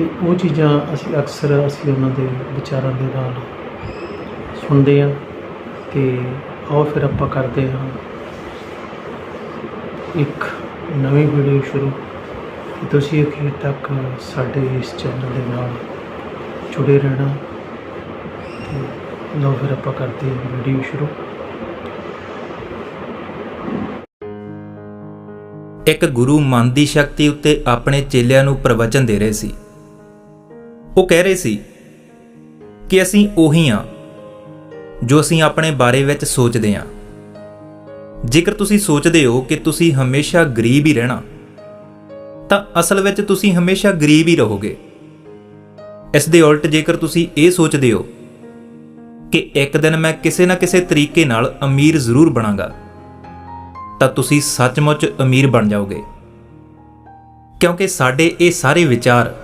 ਤੇ ਉਹ ਚੀਜ਼ਾਂ ਅਸੀਂ ਅਕਸਰ ਅਸੀਂ ਉਹਨਾਂ ਦੇ ਵਿਚਾਰਾਂ ਦੇ ਨਾਲ ਸੁਣਦੇ ਹਾਂ ਤੇ ਆਓ ਫਿਰ ਆਪਾਂ ਕਰਦੇ ਹਾਂ ਇੱਕ ਨਵੀਂ ਵੀਡੀਓ ਸ਼ੁਰੂ। ਤੁਸੀਂ ਅਖੀਰ ਤੱਕ ਸਾਡੇ ਇਸ ਚੈਨਲ ਦੇ ਨਾਲ ਜੁੜੇ ਰਹਿਣਾ। ਤੇ ਲਓ ਫਿਰ ਆਪਾਂ ਕਰਦੇ ਹਾਂ ਵੀਡੀਓ ਸ਼ੁਰੂ। ਇੱਕ ਗੁਰੂ ਮਨ ਦੀ ਸ਼ਕਤੀ ਉੱਤੇ ਆਪਣੇ ਚੇਲਿਆਂ ਨੂੰ ਪ੍ਰਵਚਨ ਦੇ ਰਹੇ ਸੀ। ਉਹ ਕਹਿ ਰਹੇ ਸੀ ਕਿ ਅਸੀਂ ਉਹੀ ਹਾਂ ਜੋ ਅਸੀਂ ਆਪਣੇ ਬਾਰੇ ਵਿੱਚ ਸੋਚਦੇ ਹਾਂ। ਜੇਕਰ ਤੁਸੀਂ ਸੋਚਦੇ ਹੋ ਕਿ ਤੁਸੀਂ ਹਮੇਸ਼ਾ ਗਰੀਬ ਹੀ ਰਹਿਣਾ, ਤਾਂ ਅਸਲ ਵਿੱਚ ਤੁਸੀਂ ਹਮੇਸ਼ਾ ਗਰੀਬ ਹੀ ਰਹੋਗੇ। ਇਸ ਦੇ ਉਲਟ ਜੇਕਰ ਤੁਸੀਂ ਇਹ ਸੋਚਦੇ ਹੋ ਕਿ ਇੱਕ ਦਿਨ ਮੈਂ ਕਿਸੇ ਨਾ ਕਿਸੇ ਤਰੀਕੇ ਨਾਲ ਅਮੀਰ ਜ਼ਰੂਰ ਬਣਾਂਗਾ, ਤਾਂ ਤੁਸੀਂ ਸੱਚਮੁੱਚ ਅਮੀਰ ਬਣ ਜਾਓਗੇ। ਕਿਉਂਕਿ ਸਾਡੇ ਇਹ ਸਾਰੇ ਵਿਚਾਰ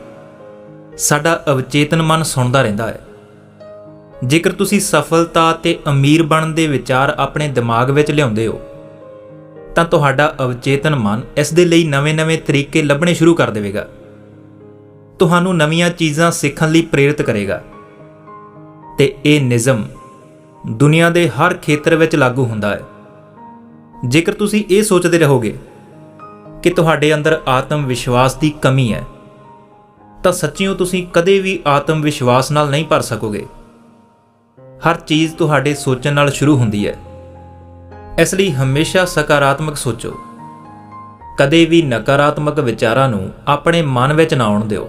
ਸਾਡਾ ਅਵਚੇਤਨ ਮਨ ਸੁਣਦਾ ਰਹਿੰਦਾ ਹੈ। ਜੇਕਰ ਤੁਸੀਂ ਸਫਲਤਾ ਤੇ ਅਮੀਰ ਬਣਨ ਦੇ ਵਿਚਾਰ ਆਪਣੇ ਦਿਮਾਗ ਵਿੱਚ ਲਿਆਉਂਦੇ ਹੋ, ਤਾਂ ਤੁਹਾਡਾ ਅਵਚੇਤਨ ਮਨ ਇਸ ਦੇ ਲਈ ਨਵੇਂ-ਨਵੇਂ ਤਰੀਕੇ ਲੱਭਣੇ ਸ਼ੁਰੂ ਕਰ ਦੇਵੇਗਾ। ਤੁਹਾਨੂੰ ਨਵੀਆਂ ਚੀਜ਼ਾਂ ਸਿੱਖਣ ਲਈ ਪ੍ਰੇਰਿਤ ਕਰੇਗਾ। ਤੇ ਇਹ ਨਿਯਮ ਦੁਨੀਆ ਦੇ ਹਰ ਖੇਤਰ ਵਿੱਚ ਲਾਗੂ ਹੁੰਦਾ ਹੈ। ਜੇਕਰ ਤੁਸੀਂ ਇਹ ਸੋਚਦੇ ਰਹੋਗੇ ਕਿ ਤੁਹਾਡੇ ਅੰਦਰ ਆਤਮ ਵਿਸ਼ਵਾਸ ਦੀ ਕਮੀ ਹੈ ਤਾਂ ਸੱਚੀਓ ਤੁਸੀਂ ਕਦੇ ਵੀ ਆਤਮ ਵਿਸ਼ਵਾਸ ਨਾਲ ਨਹੀਂ ਭਰ ਸਕੋਗੇ। ਹਰ ਚੀਜ਼ ਤੁਹਾਡੇ ਸੋਚਣ ਨਾਲ ਸ਼ੁਰੂ ਹੁੰਦੀ ਹੈ। ਇਸ ਲਈ ਹਮੇਸ਼ਾ ਸਕਾਰਾਤਮਕ ਸੋਚੋ। ਕਦੇ ਵੀ ਨਕਾਰਾਤਮਕ ਵਿਚਾਰਾਂ ਨੂੰ ਆਪਣੇ ਮਨ ਵਿੱਚ ਨਾ ਆਉਣ ਦਿਓ।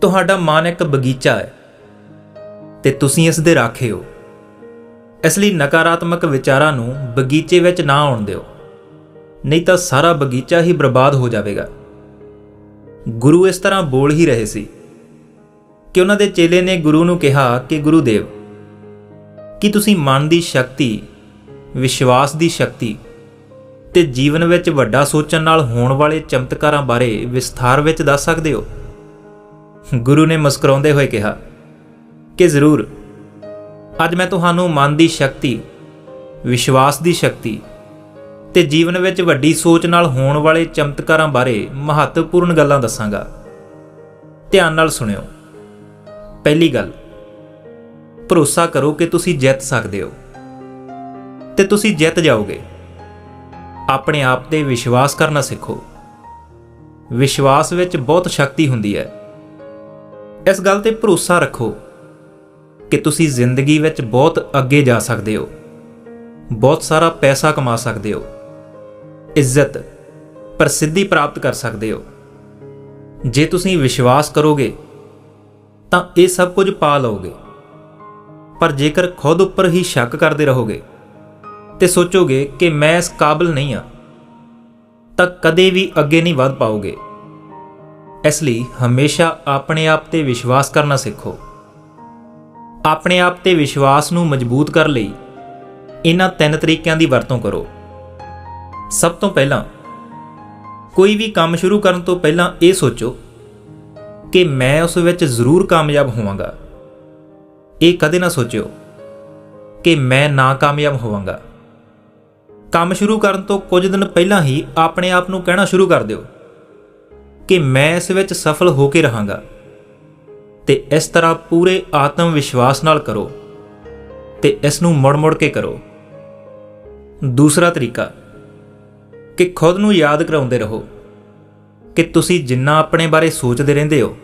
ਤੁਹਾਡਾ ਮਨ ਇੱਕ ਬਗੀਚਾ ਹੈ ਤੇ ਤੁਸੀਂ ਇਸ ਦੇ ਰਾਖੇ ਹੋ। ਇਸ ਲਈ ਨਕਾਰਾਤਮਕ ਵਿਚਾਰਾਂ ਨੂੰ ਬਗੀਚੇ ਵਿੱਚ ਨਾ ਆਉਣ ਦਿਓ। ਨਹੀਂ ਤਾਂ ਸਾਰਾ ਬਗੀਚਾ ਹੀ ਬਰਬਾਦ ਹੋ ਜਾਵੇਗਾ। ਗੁਰੂ ਇਸ ਤਰ੍ਹਾਂ ਬੋਲ ਹੀ ਰਹੇ ਸੀ ਕਿ ਉਹਨਾਂ ਦੇ ਚੇਲੇ ਨੇ ਗੁਰੂ ਨੂੰ ਕਿਹਾ ਕਿ ਗੁਰੂਦੇਵ, ਕੀ ਤੁਸੀਂ ਮਨ ਦੀ ਸ਼ਕਤੀ, ਵਿਸ਼ਵਾਸ ਦੀ ਸ਼ਕਤੀ ਤੇ ਜੀਵਨ ਵਿੱਚ ਵੱਡਾ ਸੋਚਣ ਨਾਲ ਹੋਣ ਵਾਲੇ ਚਮਤਕਾਰਾਂ ਬਾਰੇ ਵਿਸਥਾਰ ਵਿੱਚ ਦੱਸ ਸਕਦੇ ਹੋ? ਗੁਰੂ ਨੇ ਮੁਸਕਰਾਉਂਦੇ ਹੋਏ ਕਿਹਾ, ਕਿ ਜ਼ਰੂਰ। ਅੱਜ ਮੈਂ ਤੁਹਾਨੂੰ ਮਨ ਦੀ ਸ਼ਕਤੀ, ਵਿਸ਼ਵਾਸ ਦੀ ਸ਼ਕਤੀ ਤੇ ਜੀਵਨ ਵਿੱਚ ਵੱਡੀ ਸੋਚ ਨਾਲ ਹੋਣ ਵਾਲੇ ਚਮਤਕਾਰਾਂ ਬਾਰੇ ਮਹੱਤਵਪੂਰਨ ਗੱਲਾਂ ਦੱਸਾਂਗਾ। ਧਿਆਨ ਨਾਲ ਸੁਣਿਓ। ਪਹਿਲੀ ਗੱਲ, ਭਰੋਸਾ ਕਰੋ ਕਿ ਤੁਸੀਂ ਜਿੱਤ ਸਕਦੇ ਹੋ। ਤੇ ਤੁਸੀਂ ਜਿੱਤ ਜਾਓਗੇ। ਆਪਣੇ ਆਪ ਤੇ ਵਿਸ਼ਵਾਸ ਕਰਨਾ ਸਿੱਖੋ। ਵਿਸ਼ਵਾਸ ਵਿੱਚ ਬਹੁਤ ਸ਼ਕਤੀ ਹੁੰਦੀ ਹੈ। ਇਸ ਗੱਲ ਤੇ ਭਰੋਸਾ ਰੱਖੋ ਕਿ ਤੁਸੀਂ ਜ਼ਿੰਦਗੀ ਵਿੱਚ ਬਹੁਤ ਅੱਗੇ ਜਾ ਸਕਦੇ ਹੋ। ਬਹੁਤ ਸਾਰਾ ਪੈਸਾ ਕਮਾ ਸਕਦੇ ਹੋ। ਇੱਜ਼ਤ ਪ੍ਰਸਿੱਧੀ ਪ੍ਰਾਪਤ ਕਰ ਸਕਦੇ ਹੋ। ਜੇ ਤੁਸੀਂ ਵਿਸ਼ਵਾਸ ਕਰੋਗੇ, ਤਾਂ ਇਹ ਸਭ ਕੁਝ ਪਾ ਲਓਗੇ। ਪਰ ਜੇਕਰ ਖੁਦ ਉੱਪਰ ਹੀ ਸ਼ੱਕ ਕਰਦੇ ਰਹੋਗੇ ਤੇ ਸੋਚੋਗੇ ਕਿ ਮੈਂ ਇਸ ਕਾਬਲ ਨਹੀਂ ਹਾਂ, ਤਾਂ ਕਦੇ ਵੀ ਅੱਗੇ ਨਹੀਂ ਵਧ ਪਾਓਗੇ। ਇਸ ਲਈ ਹਮੇਸ਼ਾ ਆਪਣੇ ਆਪ ਤੇ ਵਿਸ਼ਵਾਸ ਕਰਨਾ ਸਿੱਖੋ। ਆਪਣੇ ਆਪ ਤੇ ਵਿਸ਼ਵਾਸ ਨੂੰ ਮਜ਼ਬੂਤ ਕਰ ਲਈ, ਇਹਨਾਂ ਤਿੰਨ ਤਰੀਕਿਆਂ ਦੀ ਵਰਤੋਂ ਕਰੋ। ਸਭ ਤੋਂ ਪਹਿਲਾਂ ਕੋਈ ਵੀ ਕੰਮ ਸ਼ੁਰੂ ਕਰਨ ਤੋਂ ਪਹਿਲਾਂ ਇਹ ਸੋਚੋ ਕਿ ਮੈਂ ਉਸ ਵਿੱਚ ਜ਼ਰੂਰ ਕਾਮਯਾਬ ਹੋਵਾਂਗਾ। ਇਹ ਕਦੇ ਨਾ ਸੋਚਿਓ ਕਿ ਮੈਂ ਨਾ ਕਾਮਯਾਬ ਹੋਵਾਂਗਾ। ਕੰਮ ਸ਼ੁਰੂ ਕਰਨ ਤੋਂ ਕੁਝ ਦਿਨ ਪਹਿਲਾਂ ਹੀ ਆਪਣੇ ਆਪ ਨੂੰ ਕਹਿਣਾ ਸ਼ੁਰੂ ਕਰ ਦਿਓ ਕਿ ਮੈਂ ਇਸ ਵਿੱਚ ਸਫਲ ਹੋ ਕੇ ਰਹਾਂਗਾ ਤੇ ਇਸ ਤਰ੍ਹਾਂ ਪੂਰੇ ਆਤਮ ਵਿਸ਼ਵਾਸ ਨਾਲ ਕਰੋ ਤੇ ਇਸ ਨੂੰ ਮੁੜ-ਮੁੜ ਕੇ ਕਰੋ। ਦੂਸਰਾ ਤਰੀਕਾ ਕਿ ਖੁਦ ਨੂੰ ਯਾਦ ਕਰਾਉਂਦੇ ਰਹੋ ਕਿ ਤੁਸੀਂ ਜਿੰਨਾ ਆਪਣੇ ਬਾਰੇ ਸੋਚਦੇ ਰਹਿੰਦੇ ਹੋ,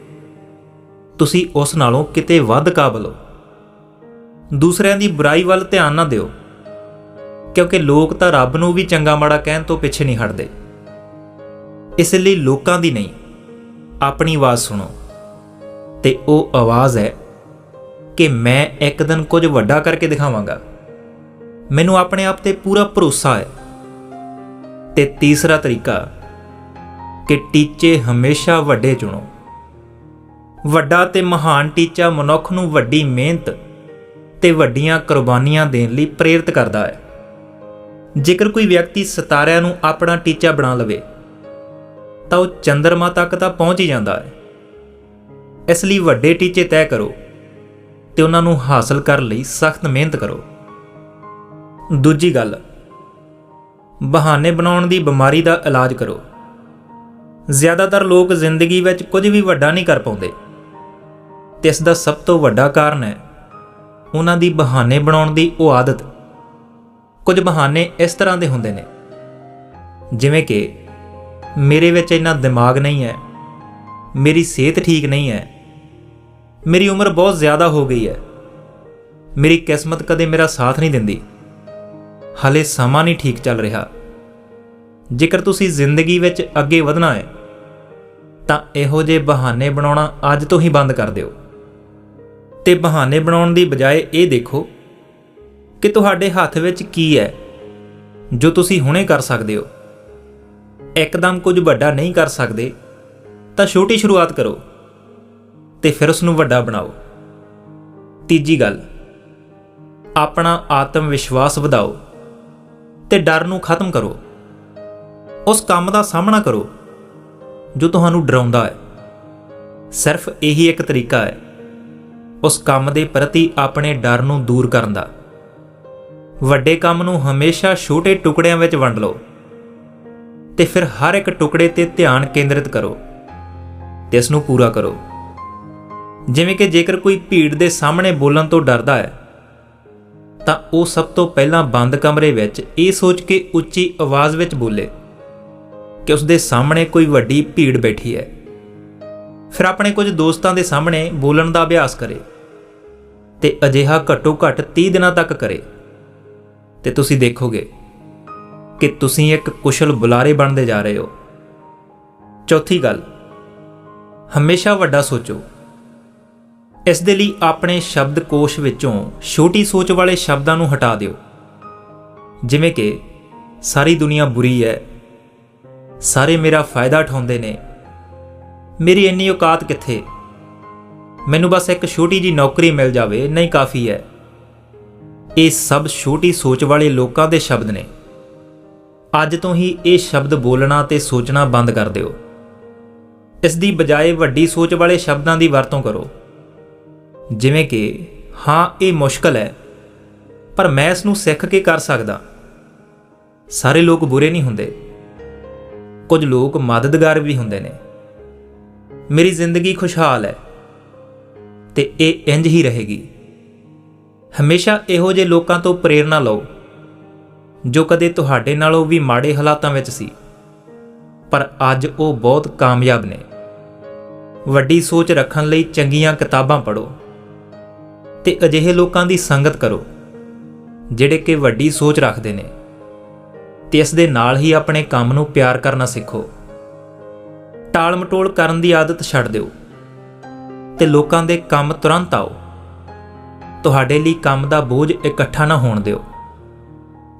ਤੁਸੀਂ ਉਸ ਨਾਲੋਂ ਕਿਤੇ ਵੱਧ ਕਾਬਲ ਹੋ। ਦੂਸਰਿਆਂ ਦੀ ਬੁਰਾਈ ਵੱਲ ਧਿਆਨ ਨਾ ਦਿਓ, ਕਿਉਂਕਿ ਲੋਕ ਤਾਂ ਰੱਬ ਨੂੰ ਵੀ ਚੰਗਾ ਮਾੜਾ ਕਹਿਣ ਤੋਂ ਪਿੱਛੇ ਨਹੀਂ ਹਟਦੇ। ਇਸ ਲਈ ਲੋਕਾਂ ਦੀ ਨਹੀਂ, ਆਪਣੀ ਆਵਾਜ਼ ਸੁਣੋ। ਤੇ ਉਹ ਆਵਾਜ਼ ਹੈ ਕਿ ਮੈਂ ਇੱਕ ਦਿਨ ਕੁਝ ਵੱਡਾ ਕਰਕੇ ਦਿਖਾਵਾਂਗਾ। ਮੈਨੂੰ ਆਪਣੇ ਆਪ ਤੇ ਪੂਰਾ ਭਰੋਸਾ ਹੈ। ਤੇ ਤੀਸਰਾ ਤਰੀਕਾ, ਕਿ ਟੀਚੇ ਹਮੇਸ਼ਾ ਵੱਡੇ ਚੁਣੋ। ਵੱਡਾ ਤੇ ਮਹਾਨ ਟੀਚਾ ਮਨੁੱਖ ਨੂੰ ਵੱਡੀ ਮਿਹਨਤ ਤੇ ਵੱਡੀਆਂ ਕੁਰਬਾਨੀਆਂ ਦੇਣ ਲਈ ਪ੍ਰੇਰਿਤ ਕਰਦਾ ਹੈ। ਜੇਕਰ ਕੋਈ ਵਿਅਕਤੀ ਸਿਤਾਰਿਆਂ ਨੂੰ ਆਪਣਾ ਟੀਚਾ ਬਣਾ ਲਵੇ, ਤਾਂ ਉਹ ਚੰਦਰਮਾ ਤੱਕ ਤਾਂ ਪਹੁੰਚ ਹੀ ਜਾਂਦਾ ਹੈ। ਇਸ ਲਈ ਵੱਡੇ ਟੀਚੇ ਤੈਅ ਕਰੋ ਤੇ ਉਹਨਾਂ ਨੂੰ ਹਾਸਲ ਕਰਨ ਲਈ ਸਖਤ ਮਿਹਨਤ ਕਰੋ। ਦੂਜੀ ਗੱਲ ਬਹਾਨੇ ਬਣਾਉਣ ਦੀ ਬਿਮਾਰੀ ਦਾ ਇਲਾਜ ਕਰੋ। ਜ਼ਿਆਦਾਤਰ ਲੋਕ ਜ਼ਿੰਦਗੀ ਵਿੱਚ ਕੁਝ ਵੀ ਵੱਡਾ ਨਹੀਂ ਕਰ ਪਾਉਂਦੇ। ਤੇ ਇਸ ਦਾ ਸਭ ਤੋਂ ਵੱਡਾ ਕਾਰਨ ਹੈ ਉਹਨਾਂ ਦੀ ਬਹਾਨੇ ਬਣਾਉਣ ਦੀ ਉਹ ਆਦਤ। ਕੁਝ ਬਹਾਨੇ ਇਸ ਤਰ੍ਹਾਂ ਦੇ ਹੁੰਦੇ ਨੇ। ਜਿਵੇਂ ਕਿ, ਮੇਰੇ ਵਿੱਚ ਇੰਨਾ ਦਿਮਾਗ ਨਹੀਂ ਹੈ, ਮੇਰੀ ਸਿਹਤ ਠੀਕ ਨਹੀਂ ਹੈ, ਮੇਰੀ ਉਮਰ ਬਹੁਤ ਜ਼ਿਆਦਾ ਹੋ ਗਈ ਹੈ, ਮੇਰੀ ਕਿਸਮਤ ਕਦੇ ਮੇਰਾ ਸਾਥ ਨਹੀਂ ਦਿੰਦੀ। ਹਲੇ ਸਮਾਂ ਨਹੀਂ ਠੀਕ ਚੱਲ ਰਿਹਾ। ਜੇਕਰ ਤੁਸੀਂ ਜ਼ਿੰਦਗੀ ਵਿੱਚ ਅੱਗੇ ਵਧਣਾ ਹੈ, ਤਾਂ ਇਹੋ ਜਿਹੇ ਬਹਾਨੇ ਬਣਾਉਣਾ ਅੱਜ ਤੋਂ ਹੀ ਬੰਦ ਕਰ ਦਿਓ। ਤੇ ਬਹਾਨੇ ਬਣਾਉਣ ਦੀ ਬਜਾਏ ਇਹ ਦੇਖੋ ਕਿ ਤੁਹਾਡੇ ਹੱਥ ਵਿੱਚ ਕੀ ਹੈ, ਜੋ ਤੁਸੀਂ ਹੁਣੇ ਕਰ ਸਕਦੇ ਹੋ। ਇੱਕਦਮ ਕੁਝ ਵੱਡਾ ਨਹੀਂ ਕਰ ਸਕਦੇ, ਤਾਂ ਛੋਟੀ ਸ਼ੁਰੂਆਤ ਕਰੋ ਤੇ ਫਿਰ ਉਸ ਨੂੰ ਵੱਡਾ ਬਣਾਓ। ਤੀਜੀ ਗੱਲ, ਆਪਣਾ ਆਤਮ ਵਿਸ਼ਵਾਸ ਵਧਾਓ। ਤੇ ਡਰ ਨੂੰ ਖਤਮ ਕਰੋ। ਉਸ ਕੰਮ ਦਾ ਸਾਹਮਣਾ ਕਰੋ, ਜੋ ਤੁਹਾਨੂੰ ਡਰਾਉਂਦਾ ਹੈ। ਸਿਰਫ ਇਹੀ ਇੱਕ ਤਰੀਕਾ ਹੈ, ਉਸ ਕੰਮ ਦੇ ਪ੍ਰਤੀ ਆਪਣੇ ਡਰ ਨੂੰ ਦੂਰ ਕਰਨ ਦਾ। ਵੱਡੇ ਕੰਮ ਨੂੰ ਹਮੇਸ਼ਾ ਛੋਟੇ ਟੁਕੜਿਆਂ ਵਿੱਚ ਵੰਡ ਲਓ ਤੇ ਫਿਰ ਹਰ ਇੱਕ ਟੁਕੜੇ ਤੇ ਧਿਆਨ ਕੇਂਦਰਿਤ ਕਰੋ ਤੇ ਇਸ ਨੂੰ ਪੂਰਾ ਕਰੋ। ਜਿਵੇਂ ਕਿ ਜੇਕਰ ਕੋਈ ਭੀੜ ਦੇ ਸਾਹਮਣੇ ਬੋਲਣ ਤੋਂ ਡਰਦਾ ਹੈ ਤਾਂ ਉਹ ਸਭ ਤੋਂ ਪਹਿਲਾਂ ਬੰਦ ਕਮਰੇ ਵਿੱਚ ਇਹ ਸੋਚ ਕੇ ਉੱਚੀ ਆਵਾਜ਼ ਵਿੱਚ ਬੋਲੇ ਕਿ ਉਸ ਦੇ ਸਾਹਮਣੇ ਕੋਈ ਵੱਡੀ ਭੀੜ ਬੈਠੀ ਹੈ। ਫਿਰ ਆਪਣੇ ਕੁਝ ਦੋਸਤਾਂ ਦੇ ਸਾਹਮਣੇ ਬੋਲਣ ਦਾ ਅਭਿਆਸ ਕਰੇ ਤੇ ਅਜਿਹਾ ਘੱਟੋ ਘੱਟ 30 ਦਿਨਾਂ ਤੱਕ ਕਰੇ। ਤੇ ਤੁਸੀਂ ਦੇਖੋਗੇ ਕਿ ਤੁਸੀਂ ਇੱਕ ਕੁਸ਼ਲ ਬੁਲਾਰੇ ਬਣਦੇ ਜਾ ਰਹੇ ਹੋ। ਚੌਥੀ ਗੱਲ, ਹਮੇਸ਼ਾ ਵੱਡਾ ਸੋਚੋ। ਇਸ ਦੇ ਲਈ ਆਪਣੇ ਸ਼ਬਦਕੋਸ਼ ਵਿੱਚੋਂ ਛੋਟੀ ਸੋਚ ਵਾਲੇ ਸ਼ਬਦਾਂ ਨੂੰ ਹਟਾ ਦਿਓ। ਜਿਵੇਂ ਕਿ, ਸਾਰੀ ਦੁਨੀਆ ਬੁਰੀ ਹੈ। ਸਾਰੇ ਮੇਰਾ ਫਾਇਦਾ ਉਠਾਉਂਦੇ ਨੇ। ਮੇਰੀ ਇੰਨੀ ਔਕਾਤ ਕਿੱਥੇ? ਮੈਨੂੰ ਬਸ ਇੱਕ ਛੋਟੀ ਜੀ ਨੌਕਰੀ ਮਿਲ ਜਾਵੇ, ਨਹੀਂ ਕਾਫੀ ਹੈ। ਇਹ ਸਭ ਛੋਟੀ ਸੋਚ ਵਾਲੇ ਲੋਕਾਂ ਦੇ ਸ਼ਬਦ ਨੇ। ਅੱਜ ਤੋਂ ਹੀ ਇਹ ਸ਼ਬਦ ਬੋਲਣਾ ਤੇ ਸੋਚਣਾ ਬੰਦ ਕਰ ਦਿਓ। ਇਸ ਦੀ ਬਜਾਏ ਵੱਡੀ ਸੋਚ ਵਾਲੇ ਸ਼ਬਦਾਂ ਦੀ ਵਰਤੋਂ ਕਰੋ। ਜਿਵੇਂ ਕਿ, ਹਾਂ, ਇਹ ਮੁਸ਼ਕਲ ਹੈ, ਪਰ ਮੈਂ ਇਸ ਨੂੰ ਸਿੱਖ ਕੇ ਕਰ ਸਕਦਾ। ਸਾਰੇ ਲੋਕ ਬੁਰੇ ਨਹੀਂ ਹੁੰਦੇ। ਕੁਝ ਲੋਕ ਮਦਦਗਾਰ ਵੀ ਹੁੰਦੇ ਨੇ। ਮੇਰੀ ਜ਼ਿੰਦਗੀ ਖੁਸ਼ਹਾਲ ਹੈ, ਤੇ ਇਹ ਇੰਜ ਹੀ ਰਹੇਗੀ। ਹਮੇਸ਼ਾ ਇਹੋ ਜਿਹੇ ਲੋਕਾਂ ਤੋਂ ਪ੍ਰੇਰਣਾ ਲਓ, ਜੋ ਕਦੇ ਤੁਹਾਡੇ ਨਾਲੋਂ ਵੀ ਮਾੜੇ ਹਾਲਾਤਾਂ ਵਿੱਚ ਸੀ, ਪਰ ਅੱਜ ਉਹ ਬਹੁਤ ਕਾਮਯਾਬ ਨੇ। ਵੱਡੀ ਸੋਚ ਰੱਖਣ ਲਈ ਚੰਗੀਆਂ ਕਿਤਾਬਾਂ ਪੜ੍ਹੋ। ਤੇ ਅਜਿਹੇ ਲੋਕਾਂ ਦੀ ਸੰਗਤ ਕਰੋ, ਜਿਹੜੇ ਕਿ ਵੱਡੀ ਸੋਚ ਰੱਖਦੇ ਨੇ ਤੇ ਇਸ ਦੇ ਨਾਲ ਹੀ ਆਪਣੇ ਕੰਮ ਨੂੰ ਪਿਆਰ ਕਰਨਾ ਸਿੱਖੋ। ਟਾਲ ਮਟੋਲ ਕਰਨ ਦੀ ਆਦਤ ਛੱਡ ਦਿਓ ਤੇ ਲੋਕਾਂ ਦੇ ਕੰਮ ਤੁਰੰਤ ਆਓ। ਤੁਹਾਡੇ ਲਈ ਕੰਮ ਦਾ ਬੋਝ ਇਕੱਠਾ ਨਾ ਹੋਣ ਦਿਓ।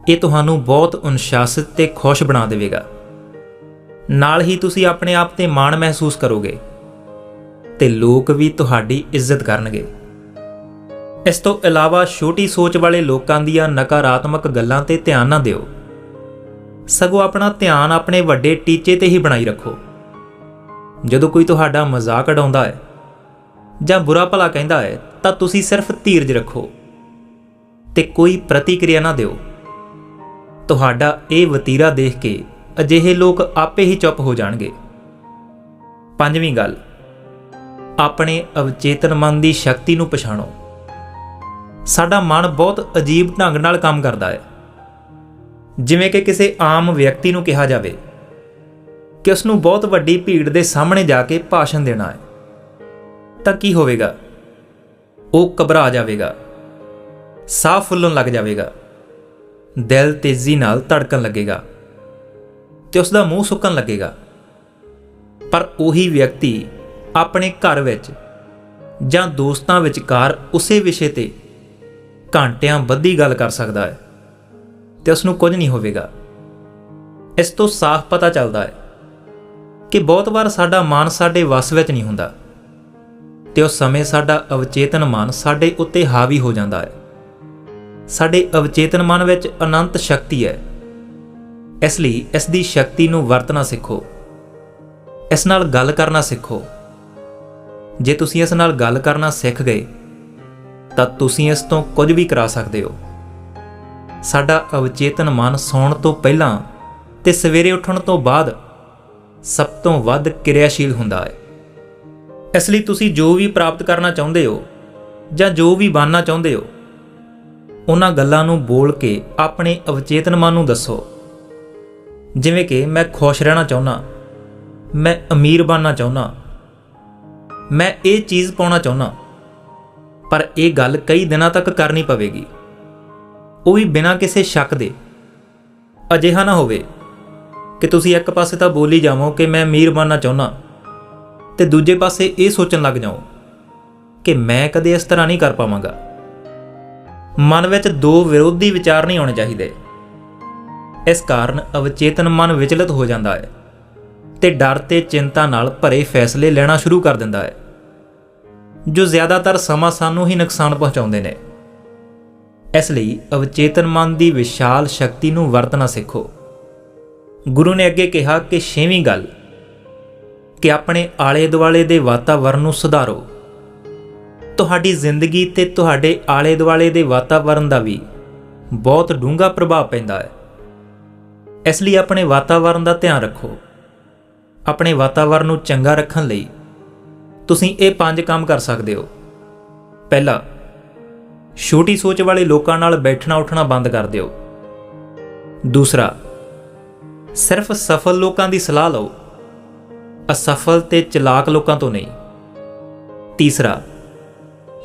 ਇਹ ਤੁਹਾਨੂੰ ਬਹੁਤ ਅਨੁਸ਼ਾਸਿਤ ਤੇ ਖੁਸ਼ ਬਣਾ ਦੇਵੇਗਾ। ਨਾਲ ਹੀ ਤੁਸੀਂ ਆਪਣੇ ਆਪ ਤੇ ਮਾਣ ਮਹਿਸੂਸ ਕਰੋਗੇ ਤੇ ਲੋਕ ਵੀ ਤੁਹਾਡੀ ਇੱਜ਼ਤ ਕਰਨਗੇ। ਇਸ ਤੋਂ ਇਲਾਵਾ ਛੋਟੀ ਸੋਚ ਵਾਲੇ ਲੋਕਾਂ ਦੀਆਂ ਨਕਾਰਾਤਮਕ ਗੱਲਾਂ ਤੇ ਧਿਆਨ ਨਾ ਦਿਓ। ਸਗੋਂ ਆਪਣਾ ਧਿਆਨ ਆਪਣੇ ਵੱਡੇ ਟੀਚੇ ਤੇ ਹੀ ਬਣਾਈ ਰੱਖੋ। ਜਦੋਂ ਕੋਈ ਤੁਹਾਡਾ ਮਜ਼ਾਕ ਉਡਾਉਂਦਾ ਹੈ ਜਾਂ ਬੁਰਾ ਭਲਾ ਕਹਿੰਦਾ ਹੈ, ਤਾਂ ਤੁਸੀਂ ਸਿਰਫ ਧੀਰਜ ਰੱਖੋ ਤੇ ਕੋਈ ਪ੍ਰਤੀਕਿਰਿਆ ਨਾ ਦਿਓ। ਤੁਹਾਡਾ ਇਹ ਵਤੀਰਾ ਦੇਖ ਕੇ ਅਜਿਹੇ ਲੋਕ ਆਪੇ ਹੀ ਚੁੱਪ ਹੋ ਜਾਣਗੇ। ਪੰਜਵੀਂ ਗੱਲ, ਆਪਣੇ ਅਵਚੇਤਨ ਮਨ ਦੀ ਸ਼ਕਤੀ ਨੂੰ ਪਛਾਣੋ। ਸਾਡਾ ਮਨ ਬਹੁਤ ਅਜੀਬ ਢੰਗ ਨਾਲ ਕੰਮ ਕਰਦਾ ਹੈ। ਜਿਵੇਂ ਕਿ ਕਿਸੇ ਆਮ ਵਿਅਕਤੀ ਨੂੰ ਕਿਹਾ ਜਾਵੇ ਕਿ ਉਸ ਨੂੰ ਬਹੁਤ ਵੱਡੀ ਭੀੜ ਦੇ ਸਾਹਮਣੇ ਜਾ ਕੇ ਭਾਸ਼ਣ ਦੇਣਾ ਹੈ। ਤਾਂ ਕੀ ਹੋਵੇਗਾ? ਉਹ ਘਬਰਾ ਜਾਵੇਗਾ। ਸਾਹ ਫੁੱਲਣ ਲੱਗ ਜਾਵੇਗਾ। ਦਿਲ ਤੇਜ਼ੀ ਨਾਲ ਧੜਕਣ ਲੱਗੇਗਾ ਤੇ ਉਸ ਦਾ ਮੂੰਹ ਸੁੱਕਣ ਲੱਗੇਗਾ। ਪਰ ਉਹੀ ਵਿਅਕਤੀ ਆਪਣੇ ਘਰ ਵਿੱਚ ਜਾਂ ਦੋਸਤਾਂ ਵਿਚਕਾਰ ਉਸੇ ਵਿਸ਼ੇ ਤੇ ਘੰਟਿਆਂ ਬੱਧੀ ਗੱਲ ਕਰ ਸਕਦਾ ਹੈ ਤੇ ਉਸ ਨੂੰ ਕੁਝ ਨਹੀਂ ਹੋਵੇਗਾ। ਇਸ ਤੋਂ ਸਾਫ਼ ਪਤਾ ਚੱਲਦਾ ਹੈ ਕਿ ਬਹੁਤ ਵਾਰ ਸਾਡਾ ਮਨ ਸਾਡੇ ਵਸ ਵਿੱਚ ਨਹੀਂ ਹੁੰਦਾ ਤੇ ਉਸ ਸਮੇਂ ਸਾਡਾ ਅਵਚੇਤਨ ਮਨ ਸਾਡੇ ਉੱਤੇ ਹਾਵੀ ਹੋ ਜਾਂਦਾ ਹੈ। ਸਾਡੇ ਅਵਚੇਤਨ ਮਨ ਵਿੱਚ ਅਨੰਤ ਸ਼ਕਤੀ ਹੈ। ਇਸ ਲਈ ਇਸ ਦੀ ਸ਼ਕਤੀ ਨੂੰ ਵਰਤਣਾ ਸਿੱਖੋ। ਇਸ ਨਾਲ ਗੱਲ ਕਰਨਾ ਸਿੱਖੋ। ਜੇ ਤੁਸੀਂ ਇਸ ਨਾਲ ਗੱਲ ਕਰਨਾ ਸਿੱਖ ਗਏ ਤਾਂ ਤੁਸੀਂ ਇਸ ਤੋਂ ਕੁਝ ਵੀ ਕਰਾ ਸਕਦੇ ਹੋ। ਸਾਡਾ ਅਵਚੇਤਨ ਮਨ ਸੌਣ ਤੋਂ ਪਹਿਲਾਂ ਤੇ ਸਵੇਰੇ ਉੱਠਣ ਤੋਂ ਬਾਅਦ ਸਭ ਤੋਂ ਵੱਧ ਕਿਰਿਆਸ਼ੀਲ ਹੁੰਦਾ ਹੈ। ਇਸ ਲਈ ਤੁਸੀਂ ਜੋ ਵੀ ਪ੍ਰਾਪਤ ਕਰਨਾ ਚਾਹੁੰਦੇ ਹੋ ਜਾਂ ਜੋ ਵੀ ਬਣਨਾ ਚਾਹੁੰਦੇ ਹੋ, ਉਹਨਾਂ ਗੱਲਾਂ ਨੂੰ ਬੋਲ ਕੇ ਆਪਣੇ ਅਵਚੇਤਨ ਮਨ ਨੂੰ ਦੱਸੋ। ਜਿਵੇਂ ਕਿ ਮੈਂ ਖੁਸ਼ ਰਹਿਣਾ ਚਾਹੁੰਦਾ ਮੈਂ ਅਮੀਰ ਬਣਨਾ ਚਾਹੁੰਦਾ ਮੈਂ ਇਹ ਚੀਜ਼ ਪਾਉਣਾ ਚਾਹੁੰਦਾ ਪਰ ਇਹ ਗੱਲ ਕਈ ਦਿਨਾਂ ਤੱਕ ਕਰਨੀ ਪਵੇਗੀ। ਉਹ ਵੀ ਬਿਨਾਂ ਕਿਸੇ ਸ਼ੱਕ ਦੇ। ਅਜਿਹਾ ਨਾ ਹੋਵੇ ਕਿ ਤੁਸੀਂ ਇੱਕ ਪਾਸੇ ਤਾਂ ਬੋਲੀ ਜਾਵੋ ਕਿ ਮੈਂ ਅਮੀਰ ਬਣਨਾ ਚਾਹੁੰਦਾ ਤੇ ਦੂਜੇ ਪਾਸੇ ਇਹ ਸੋਚਣ ਲੱਗ ਜਾਓ ਕਿ ਮੈਂ ਕਦੇ ਇਸ ਤਰ੍ਹਾਂ ਨਹੀਂ ਕਰ ਪਾਵਾਂਗਾ। ਮਨ ਵਿੱਚ ਦੋ ਵਿਰੋਧੀ ਵਿਚਾਰ ਨਹੀਂ ਆਉਣੇ ਚਾਹੀਦੇ। ਇਸ ਕਾਰਨ ਅਵਚੇਤਨ ਮਨ ਵਿਚਲਿਤ ਹੋ ਜਾਂਦਾ ਹੈ ਤੇ ਡਰ ਤੇ ਚਿੰਤਾ ਨਾਲ ਭਰੇ ਫੈਸਲੇ ਲੈਣਾ ਸ਼ੁਰੂ ਕਰ ਦਿੰਦਾ ਹੈ। ਜੋ ਜ਼ਿਆਦਾਤਰ ਸਮਾਂ ਸਾਨੂੰ ਹੀ ਨੁਕਸਾਨ ਪਹੁੰਚਾਉਂਦੇ ਨੇ। ਇਸ ਲਈ ਅਵਚੇਤਨ ਮਨ ਦੀ ਵਿਸ਼ਾਲ ਸ਼ਕਤੀ ਨੂੰ ਵਰਤਣਾ ਸਿੱਖੋ। ਗੁਰੂ ਨੇ ਅੱਗੇ ਕਿਹਾ ਕਿ ਛੇਵੀਂ ਗੱਲ, ਕਿ ਆਪਣੇ ਆਲੇ ਦੁਆਲੇ ਦੇ ਵਾਤਾਵਰਣ ਨੂੰ ਸੁਧਾਰੋ। ਤੁਹਾਡੀ ਜ਼ਿੰਦਗੀ ਤੇ ਤੁਹਾਡੇ ਆਲੇ ਦੁਆਲੇ ਦੇ ਵਾਤਾਵਰਣ ਦਾ ਵੀ ਬਹੁਤ ਡੂੰਘਾ ਪ੍ਰਭਾਵ ਪੈਂਦਾ ਹੈ। ਇਸ ਲਈ ਆਪਣੇ ਵਾਤਾਵਰਣ ਦਾ ਧਿਆਨ ਰੱਖੋ। ਆਪਣੇ ਵਾਤਾਵਰਣ ਨੂੰ ਚੰਗਾ ਰੱਖਣ ਲਈ ਤੁਸੀਂ ਇਹ ਪੰਜ ਕੰਮ ਕਰ ਸਕਦੇ ਹੋ। ਪਹਿਲਾ, ਛੋਟੀ ਸੋਚ ਵਾਲੇ ਲੋਕਾਂ ਨਾਲ ਬੈਠਣਾ ਉੱਠਣਾ ਬੰਦ ਕਰ ਦਿਓ। ਦੂਸਰਾ, ਸਿਰਫ ਸਫਲ ਲੋਕਾਂ ਦੀ ਸਲਾਹ ਲਓ, ਅਸਫਲ ਤੇ ਚਲਾਕ ਲੋਕਾਂ ਤੋਂ ਨਹੀਂ। ਤੀਸਰਾ,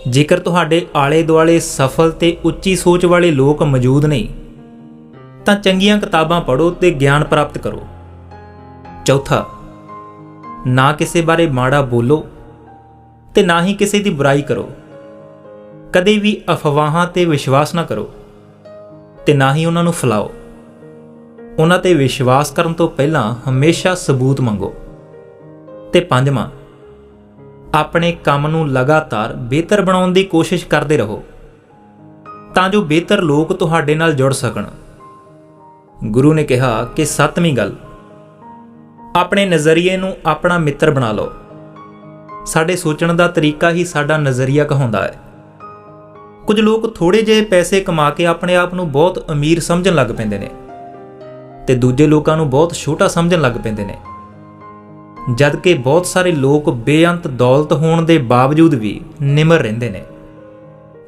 ਜੇਕਰ ਤੁਹਾਡੇ ਆਲੇ ਦੁਆਲੇ ਸਫਲ ਤੇ ਉੱਚੀ ਸੋਚ ਵਾਲੇ ਲੋਕ ਮੌਜੂਦ ਨਹੀਂ, ਤਾਂ ਚੰਗੀਆਂ ਕਿਤਾਬਾਂ ਪੜ੍ਹੋ ਤੇ ਗਿਆਨ ਪ੍ਰਾਪਤ ਕਰੋ। ਚੌਥਾ, ਨਾ ਕਿਸੇ ਬਾਰੇ ਮਾੜਾ ਬੋਲੋ ਤੇ ਨਾ ਹੀ ਕਿਸੇ ਦੀ ਬੁਰਾਈ ਕਰੋ। ਕਦੇ ਵੀ ਅਫਵਾਹਾਂ ਤੇ ਵਿਸ਼ਵਾਸ ਨਾ ਕਰੋ ਤੇ ਨਾ ਹੀ ਉਹਨਾਂ ਨੂੰ ਫੈਲਾਓ। ਉਹਨਾਂ ਤੇ ਵਿਸ਼ਵਾਸ ਕਰਨ ਤੋਂ ਪਹਿਲਾਂ ਹਮੇਸ਼ਾ ਸਬੂਤ ਮੰਗੋ। ਤੇ ਪੰਜਵਾਂ, ਆਪਣੇ ਕੰਮ ਨੂੰ ਲਗਾਤਾਰ ਬਿਹਤਰ ਬਣਾਉਣ ਦੀ ਕੋਸ਼ਿਸ਼ ਕਰਦੇ ਰਹੋ ਤਾਂ ਜੋ ਬਿਹਤਰ ਲੋਕ ਤੁਹਾਡੇ ਨਾਲ ਜੁੜ ਸਕਣ। ਗੁਰੂ ਨੇ ਕਿਹਾ ਕਿ ਸੱਤਵੀਂ ਗੱਲ, ਆਪਣੇ ਨਜ਼ਰੀਏ ਨੂੰ ਆਪਣਾ ਮਿੱਤਰ ਬਣਾ ਲਓ। ਸਾਡੇ ਸੋਚਣ ਦਾ ਤਰੀਕਾ ਹੀ ਸਾਡਾ ਨਜ਼ਰੀਆ ਕਹਾਉਂਦਾ ਹੈ। ਕੁਝ ਲੋਕ ਥੋੜੇ ਜਿਹੇ ਪੈਸੇ ਕਮਾ ਕੇ ਆਪਣੇ ਆਪ ਨੂੰ ਬਹੁਤ ਅਮੀਰ ਸਮਝਣ ਲੱਗ ਪੈਂਦੇ ਨੇ ਤੇ ਦੂਜੇ ਲੋਕਾਂ ਨੂੰ ਬਹੁਤ ਛੋਟਾ ਸਮਝਣ ਲੱਗ ਪੈਂਦੇ ਨੇ। ਜਦ ਕਿ ਬਹੁਤ ਸਾਰੇ ਲੋਕ ਬੇਅੰਤ ਦੌਲਤ ਹੋਣ ਦੇ ਬਾਵਜੂਦ ਵੀ ਨਿਮਰ ਰਹਿੰਦੇ ਨੇ